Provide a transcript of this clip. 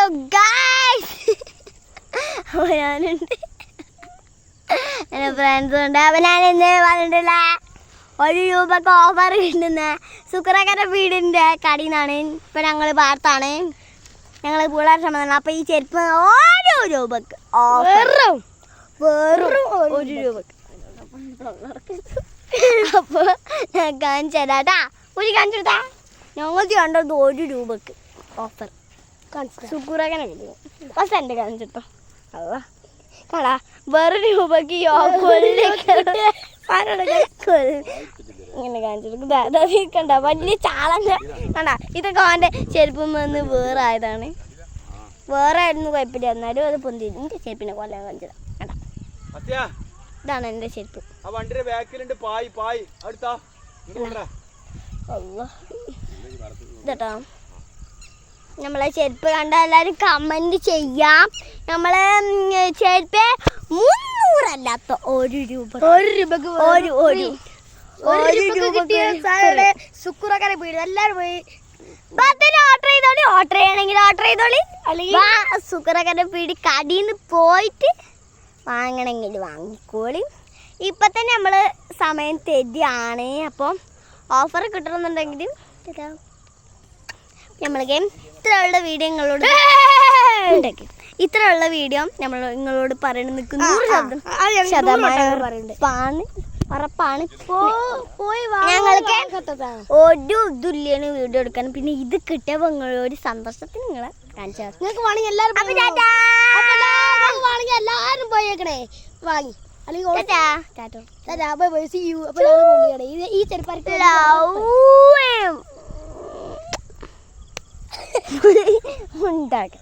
Hello guys അപ്പോൾ ഞാനുണ്ട്. എന്റെ ഫ്രണ്ട്സ് ഉണ്ട് അപ്പോൾ ഞാൻ ഇന്ന് പറഞ്ഞിട്ടില്ല ഒരു രൂപക്ക് ഓഫർ കിട്ടുന്ന സുക്രകര വീടിന്റെ കടയിൽ നിന്നാണ് ഇപ്പം ഞങ്ങൾ പാർത്താണ്. ഞങ്ങൾ പിള്ളേർ സമ്മതമാണ് അപ്പോൾ ഈ ചെരുപ്പ് ഓരോ രൂപക്ക് ഓഫർ വെറും. ഒരു രൂപക്ക്. അപ്പോൾ ഞാൻ കാണിച്ചു തരാട്ടാ ഒരു കാണിച്ചു തരാ ഞങ്ങൾക്ക് കണ്ടത് ഒരു രൂപക്ക് ഓഫർ സുക്കുറകനെ കിട്ടും ഫസ്റ്റ് എന്റെ കാണിച്ചിട്ടോ. അല്ല കടാ വേറെ രൂപക്ക് ഈ ഓഫറിലേക്ക് ഇങ്ങനെ കാണിച്ചിട്ട് കണ്ട? വലിയ ചാളങ്ങ കണ്ട ഇതൊക്കെ അവന്റെ ചെരുപ്പം വന്ന് വേറെ ആയതാണ്. വേറെ ആയിരുന്നു കുഴപ്പമില്ല. എന്നാലും അത് പൊന്തി എന്റെ ചെരുപ്പിനെ കൊല്ലാൻ കാണിച്ചതാ. കണ്ട? ഇതാണ് എന്റെ ചെരുപ്പ്. ഇതട്ടോ നമ്മളെ ചെരുപ്പ് കണ്ട എല്ലാവരും കമന്റ് ചെയ്യാം. നമ്മളെ ചെരുപ്പ് മുന്നൂറല്ലാത്ത ഒരു രൂപ ഒരു രൂപക്ക് ഒരു ഒരു ഒരു സാധനം സുക്കുറക്കാരെ പോയി. എല്ലാവരും പോയി. ഓർഡർ ചെയ്തോളി. ഓർഡർ ചെയ്യണമെങ്കിൽ ഓർഡർ ചെയ്തോളി. അല്ലെങ്കിൽ സുക്കറക്കന്റെ പീടി കടിയിൽ പോയിട്ട് വാങ്ങണമെങ്കിൽ വാങ്ങിക്കോളി. ഇപ്പൊ തന്നെ നമ്മൾ സമയം തെറ്റിയാണ്. അപ്പം ഓഫർ കിട്ടണമെന്നുണ്ടെങ്കിൽ നമ്മൾക്ക് ഇത്രയുള്ള വീഡിയോ നിങ്ങളോട് ഉണ്ടാക്കി. ഇത്രയുള്ള വീഡിയോ നമ്മൾ നിങ്ങളോട് പറയണ നിൽക്കുന്നു ശതമാനം പറയുന്നുണ്ട്. ഉറപ്പാണ്. ഉറപ്പാണ്. ഞങ്ങൾക്ക് ഒരു ഇതുല്യാണ് വീഡിയോ എടുക്കാൻ. പിന്നെ ഇത് കിട്ടിയ നിങ്ങളൊരു സന്തോഷത്തിന് നിങ്ങളെ കാണിച്ചു. നിങ്ങൾക്ക് വേണമെങ്കിൽ എല്ലാവരും വേണമെങ്കിൽ എല്ലാവരും പോയേക്കണേ വാങ്ങി. അല്ലെങ്കിൽ ഈ ടാറ്റാ. ഉണ്ടാക്കാം